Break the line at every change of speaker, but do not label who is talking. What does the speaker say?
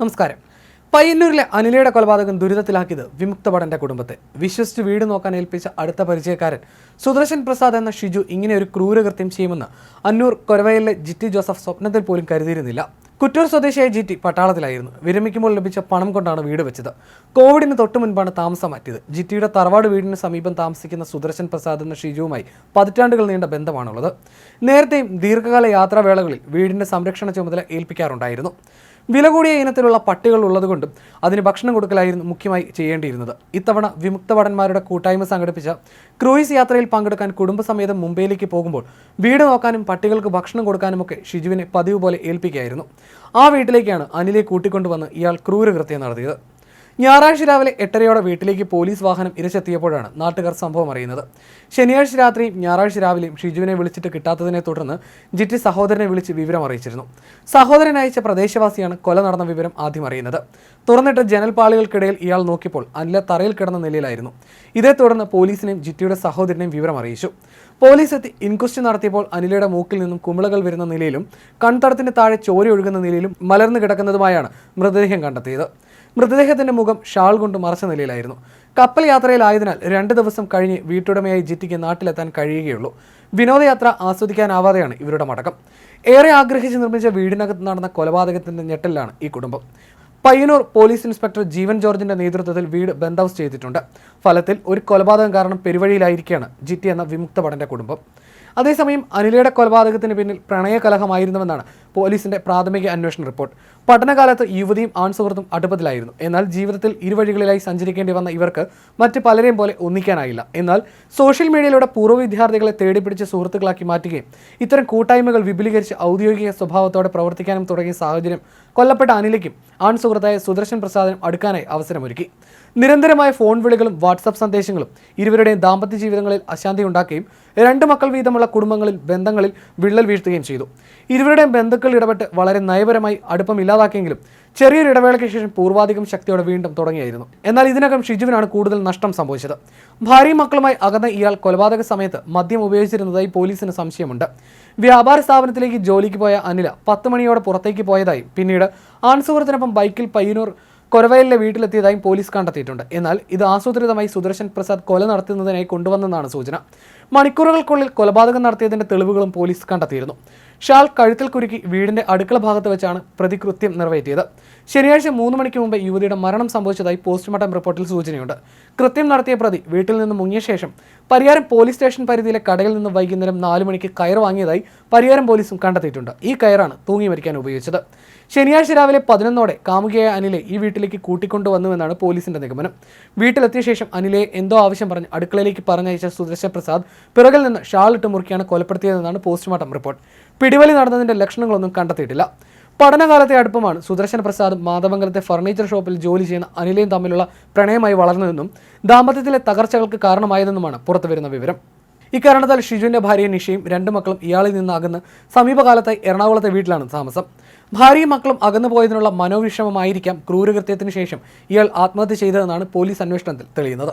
നമസ്കാരം. പയ്യന്നൂരിലെ അനിലയുടെ കൊലപാതകം ദുരിതത്തിലാക്കിയത് വിമുക്ത ഭടന്റെ കുടുംബത്തെ. വിശ്വസിച്ച് വീട് നോക്കാൻ ഏൽപ്പിച്ച അടുത്ത പരിചയക്കാരൻ സുദർശൻ പ്രസാദ് എന്ന ഷിജു ഇങ്ങനെ ഒരു ക്രൂരകൃത്യം ചെയ്യുമെന്ന് അന്നൂർ കൊരവയിലെ ജിറ്റി ജോസഫ് സ്വപ്നത്തിൽ പോലും കരുതിയിരുന്നില്ല. കുറ്റൂർ സ്വദേശിയായ ജിറ്റി പട്ടാളത്തിലായിരുന്നു. വിരമിക്കുമ്പോൾ ലഭിച്ച പണം കൊണ്ടാണ് വീട് വെച്ചത്. കോവിഡിന് തൊട്ടു മുൻപാണ് താമസം മാറ്റിയത് ജിറ്റിയുടെ തറവാട് വീടിന് സമീപം താമസിക്കുന്ന സുദർശൻ പ്രസാദ് എന്ന ഷിജുവുമായി പതിറ്റാണ്ടുകൾ നീണ്ട ബന്ധമാണുള്ളത്. നേരത്തെയും ദീർഘകാല യാത്രാവേളകളിൽ വീടിന്റെ സംരക്ഷണ ചുമതല ഏൽപ്പിക്കാറുണ്ടായിരുന്നു. വില കൂടിയ ഇനത്തിലുള്ള പട്ടികൾ ഉള്ളതുകൊണ്ടും അതിന് ഭക്ഷണം കൊടുക്കലായിരുന്നു മുഖ്യമായി ചെയ്യേണ്ടിയിരുന്നത്. ഇത്തവണ വിമുക്ത ഭടന്മാരുടെ കൂട്ടായ്മ സംഘടിപ്പിച്ച ക്രൂയിസ് യാത്രയിൽ പങ്കെടുക്കാൻ കുടുംബസമേതം മുംബൈയിലേക്ക് പോകുമ്പോൾ വീട് നോക്കാനും പട്ടികൾക്ക് ഭക്ഷണം കൊടുക്കാനുമൊക്കെ ഷിജുവിനെ പതിവ് പോലെ ഏൽപ്പിക്കുകയായിരുന്നു. ആ വീട്ടിലേക്കാണ് അനിലെ കൂട്ടിക്കൊണ്ടുവന്ന് ഇയാൾ ക്രൂരകൃത്യം നടത്തിയത്. ഞായറാഴ്ച രാവിലെ എട്ടരയോടെ വീട്ടിലേക്ക് പോലീസ് വാഹനം ഇരച്ചെത്തിയപ്പോഴാണ് നാട്ടുകാർ സംഭവം അറിയുന്നത്. ശനിയാഴ്ച രാത്രിയും ഞായറാഴ്ച രാവിലെയും ഷിജുവിനെ വിളിച്ചിട്ട് കിട്ടാത്തതിനെ തുടർന്ന് ജിറ്റി സഹോദരനെ വിളിച്ച് വിവരം അറിയിച്ചിരുന്നു. സഹോദരൻ അയച്ച പ്രദേശവാസിയാണ് കൊല നടന്ന വിവരം ആദ്യം അറിയുന്നത്. തുറന്നിട്ട് ജനൽപാളികൾക്കിടയിൽ ഇയാൾ നോക്കിയപ്പോൾ അനില തറയിൽ കിടന്ന നിലയിലായിരുന്നു. ഇതേ തുടർന്ന് പോലീസിനെയും ജിറ്റിയുടെ സഹോദരനെയും വിവരം അറിയിച്ചു. പോലീസ് എത്തി ഇൻക്വസ്റ്റ് നടത്തിയപ്പോൾ അനിലയുടെ മൂക്കിൽ നിന്നും കുമിളകൾ വരുന്ന നിലയിലും കൺതടത്തിന് താഴെ ചോര ഒഴുകുന്ന നിലയിലും മലർന്നു കിടക്കുന്നതുമായാണ് മൃതദേഹം കണ്ടെത്തിയത്. മൃതദേഹത്തിന്റെ മുഖം ഷാൾ കൊണ്ട് മറച്ച നിലയിലായിരുന്നു. കപ്പൽ യാത്രയിലായതിനാൽ രണ്ട് ദിവസം കഴിഞ്ഞ് വീട്ടുടമയായി ജിറ്റിക്ക് നാട്ടിലെത്താൻ കഴിയുകയുള്ളൂ. വിനോദയാത്ര ആസ്വദിക്കാനാവാതെയാണ് ഇവരുടെ മടക്കം. ഏറെ ആഗ്രഹിച്ച് നിർമ്മിച്ച വീടിനകത്ത് നടന്ന കൊലപാതകത്തിന്റെ ഞെട്ടലിലാണ് ഈ കുടുംബം. പയ്യന്നൂർ പോലീസ് ഇൻസ്പെക്ടർ ജീവൻ ജോർജിന്റെ നേതൃത്വത്തിൽ വീട് ബന്ദ് ഹൗസ് ചെയ്തിട്ടുണ്ട്. ഫലത്തിൽ ഒരു കൊലപാതകം കാരണം പെരുവഴിയിലായിരിക്കുകയാണ് ജിറ്റി എന്ന വിമുക്ത ഭടന്റെ കുടുംബം. അതേസമയം അനിലയുടെ കൊലപാതകത്തിന് പിന്നിൽ പ്രണയകലഹമായിരുന്നുവെന്നാണ് പോലീസിന്റെ പ്രാഥമിക അന്വേഷണ റിപ്പോർട്ട്. പഠനകാലത്ത് യുവതിയും ആൺസുഹൃത്തും അടുപ്പത്തിലായിരുന്നു. എന്നാൽ ജീവിതത്തിൽ ഇരുവഴികളിലായി സഞ്ചരിക്കേണ്ടി വന്ന ഇവർക്ക് മറ്റ് പലരെയും പോലെ ഒന്നിക്കാനായില്ല. എന്നാൽ സോഷ്യൽ മീഡിയയിലൂടെ പൂർവ വിദ്യാർത്ഥികളെ തേടിപ്പിടിച്ച് സുഹൃത്തുക്കളാക്കി മാറ്റുകയും ഇത്തരം കൂട്ടായ്മകൾ വിപുലീകരിച്ച് ഔദ്യോഗിക സ്വഭാവത്തോടെ പ്രവർത്തിക്കാനും തുടങ്ങിയ സാഹചര്യം കൊല്ലപ്പെട്ട അനിലയ്ക്കും ആൺ സുഹൃത്തായ സുദർശൻ പ്രസാദിനും അടുക്കാനായി അവസരമൊരുക്കി. നിരന്തരമായ ഫോൺ വിളികളും വാട്സപ്പ് സന്ദേശങ്ങളും ഇരുവരുടെയും ദാമ്പത്യ ജീവിതങ്ങളിൽ അശാന്തി ഉണ്ടാക്കുകയും രണ്ട് മക്കൾ വീതമുള്ള കുടുംബങ്ങളിൽ ബന്ധങ്ങളിൽ വിള്ളൽ വീഴ്ത്തുകയും ചെയ്തു. ഇരുവരുടെയും ബന്ധുക്കൾ ഇടപെട്ട് വളരെ നയപരമായി അടുപ്പം ഇല്ലാതാക്കിയെങ്കിലും ചെറിയൊരു ഇടവേളയ്ക്ക് ശേഷം പൂർവാധികം ശക്തിയോടെ വീണ്ടും തുടങ്ങിയായിരുന്നു. എന്നാൽ ഇതിനകം ഷിജുവിനാണ് കൂടുതൽ നഷ്ടം സംഭവിച്ചത്. ഭാര്യയും മക്കളുമായി അകന്ന ഇയാൾ കൊലപാതക സമയത്ത് മദ്യം ഉപയോഗിച്ചിരുന്നതായി പോലീസിന് സംശയമുണ്ട്. വ്യാപാര സ്ഥാപനത്തിലേക്ക് ജോലിക്ക് പോയ അനില പത്ത് മണിയോടെ പുറത്തേക്ക് പോയതായി പിന്നീട് ആൺസുഹൃത്തിനൊപ്പം ബൈക്കിൽ പയ്യന്നൂർ കൊരവയലിലെ വീട്ടിലെത്തിയതായും പോലീസ് കണ്ടെത്തിയിട്ടുണ്ട്. എന്നാൽ ഇത് ആസൂത്രിതമായി സുദർശൻ പ്രസാദ് കൊല നടത്തുന്നതിനായി കൊണ്ടുവന്നെന്നാണ് സൂചന. മണിക്കൂറുകൾക്കുള്ളിൽ കൊലപാതകം നടത്തിയതിന്റെ തെളിവുകളും പോലീസ് കണ്ടെത്തിയിരുന്നു. ഷാൾ കഴുത്തിൽ കുരുക്കി വീടിന്റെ അടുക്കള ഭാഗത്ത് വെച്ചാണ് പ്രതി കൃത്യം നിറവേറ്റിയത്. ശനിയാഴ്ച മൂന്ന് മണിക്ക് മുമ്പ് യുവതിയുടെ മരണം സംഭവിച്ചതായി പോസ്റ്റ്മോർട്ടം റിപ്പോർട്ടിൽ സൂചനയുണ്ട്. കൃത്യം നടത്തിയ പ്രതി വീട്ടിൽ നിന്ന് മുങ്ങിയ ശേഷം പരിയാരം പോലീസ് സ്റ്റേഷൻ പരിധിയിലെ കടയിൽ നിന്ന് വൈകുന്നേരം നാല് മണിക്ക് കയർ വാങ്ങിയതായി പരിയാരം പോലീസും കണ്ടെത്തിയിട്ടുണ്ട്. ഈ കയറാണ് തൂങ്ങി മരിക്കാൻ ഉപയോഗിച്ചത്. ശനിയാഴ്ച രാവിലെ പതിനൊന്നോടെ കാമുകിയായ അനിലെ ഈ വീട്ടിലേക്ക് കൂട്ടിക്കൊണ്ടുവന്നുവെന്നാണ് പോലീസിന്റെ നിഗമനം. വീട്ടിലെത്തിയ ശേഷം അനിലയെ എന്തോ ആവശ്യം പറഞ്ഞ് അടുക്കളയിലേക്ക് പറഞ്ഞയച്ച സുദർശൻ പ്രസാദ് പിറകിൽ നിന്ന് ഷാളിട്ട് മുറുക്കിയാണ് കൊലപ്പെടുത്തിയതെന്നാണ് പോസ്റ്റ്മോർട്ടം റിപ്പോർട്ട്. പിടിവലി നടന്നതിന്റെ ലക്ഷണങ്ങളൊന്നും കണ്ടെത്തിയിട്ടില്ല. പഠനകാലത്തെ അടുപ്പമാണ് സുദർശൻ പ്രസാദ് മാതമംഗലത്തെ ഫർണിച്ചർ ഷോപ്പിൽ ജോലി ചെയ്യുന്ന അനിലയും തമ്മിലുള്ള പ്രണയമായി വളർന്നതെന്നും ദാമ്പത്യത്തിലെ തകർച്ചകൾക്ക് കാരണമായതെന്നുമാണ് പുറത്തുവരുന്ന വിവരം. ഇക്കാരണത്താൽ ഷിജുവിന്റെ ഭാര്യ നിഷയും രണ്ടു മക്കളും ഇയാളിൽ നിന്ന് അകന്ന് സമീപകാലത്തായി എറണാകുളത്തെ വീട്ടിലാണ് താമസം. ഭാര്യയും മക്കളും അകന്നു പോയതിനുള്ള മനോവിഷമമായിരിക്കാം ക്രൂരകൃത്യത്തിന് ശേഷം ഇയാൾ ആത്മഹത്യ ചെയ്തതെന്നാണ് പോലീസ് അന്വേഷണത്തിൽ തെളിയുന്നത്.